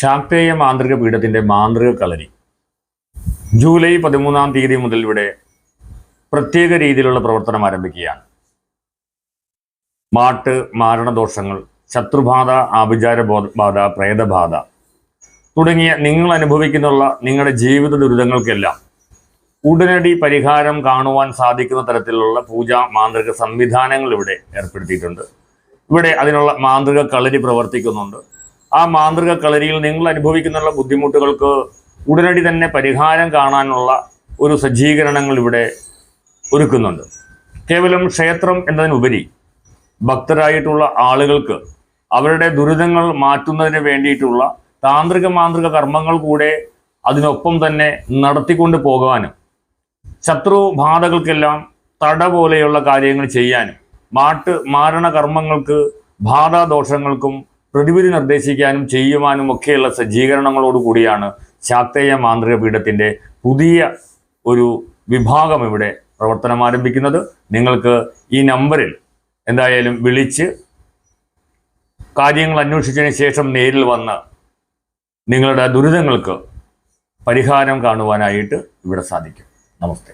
ശാക്തേയ മാന്ത്രിക പീഠത്തിന്റെ മാന്ത്രിക കളരി. ജൂലൈ പതിമൂന്നാം തീയതി മുതൽ ഇവിടെ പ്രത്യേക രീതിയിലുള്ള പ്രവർത്തനം ആരംഭിക്കുകയാണ്. മാട്ട് മാരണദോഷങ്ങൾ ശത്രുബാധ ആഭിചാര ബാധ പ്രേതബാധ തുടങ്ങിയ നിങ്ങൾ അനുഭവിക്കുന്നുള്ള നിങ്ങളുടെ ജീവിത ദുരിതങ്ങൾക്കെല്ലാം ഉടനടി പരിഹാരം കാണുവാൻ സാധിക്കുന്ന തരത്തിലുള്ള പൂജാ മാന്ത്രിക സംവിധാനങ്ങൾ ഇവിടെ ഏർപ്പെടുത്തിയിട്ടുണ്ട്. ഇവിടെ അതിനുള്ള മാന്ത്രിക കളരി പ്രവർത്തിക്കുന്നുണ്ട്. ആ മാന്ത്രിക കളരിയിൽ നിങ്ങൾ അനുഭവിക്കുന്ന ബുദ്ധിമുട്ടുകൾക്ക് ഉടനടി തന്നെ പരിഹാരം കാണാനുള്ള ഒരു സജ്ജീകരണങ്ങൾ ഇവിടെ ഒരുക്കുന്നുണ്ട്. കേവലം ക്ഷേത്രം എന്നതിനുപരി ഭക്തരായിട്ടുള്ള ആളുകൾക്ക് അവരുടെ ദുരിതങ്ങൾ മാറ്റുന്നതിന് വേണ്ടിയിട്ടുള്ള താന്ത്രിക മാന്ത്രിക കർമ്മങ്ങൾ കൂടെ അതിനൊപ്പം തന്നെ നടത്തിക്കൊണ്ട് പോകാനും ശത്രു ബാധകൾക്കെല്ലാം തട പോലെയുള്ള കാര്യങ്ങൾ ചെയ്യാനും മാട്ട് മാരണ കർമ്മങ്ങൾക്ക് ബാധാദോഷങ്ങൾക്കും പ്രതിവിധി നിർദ്ദേശിക്കാനും ചെയ്യുവാനും ഒക്കെയുള്ള സജ്ജീകരണങ്ങളോട് കൂടിയാണ് ശാക്തേയ മാന്ത്രിക പീഠത്തിന്റെ പുതിയ ഒരു വിഭാഗം ഇവിടെ പ്രവർത്തനം ആരംഭിക്കുന്നത്. നിങ്ങൾക്ക് ഈ നമ്പറിൽ എന്തായാലും വിളിച്ച് കാര്യങ്ങൾ അന്വേഷിച്ചതിന് ശേഷം നേരിൽ വന്ന് നിങ്ങളുടെ ദുരിതങ്ങൾക്ക് പരിഹാരം കാണുവാനായിട്ട് ഇവിടെ സാധിക്കും. നമസ്തേ.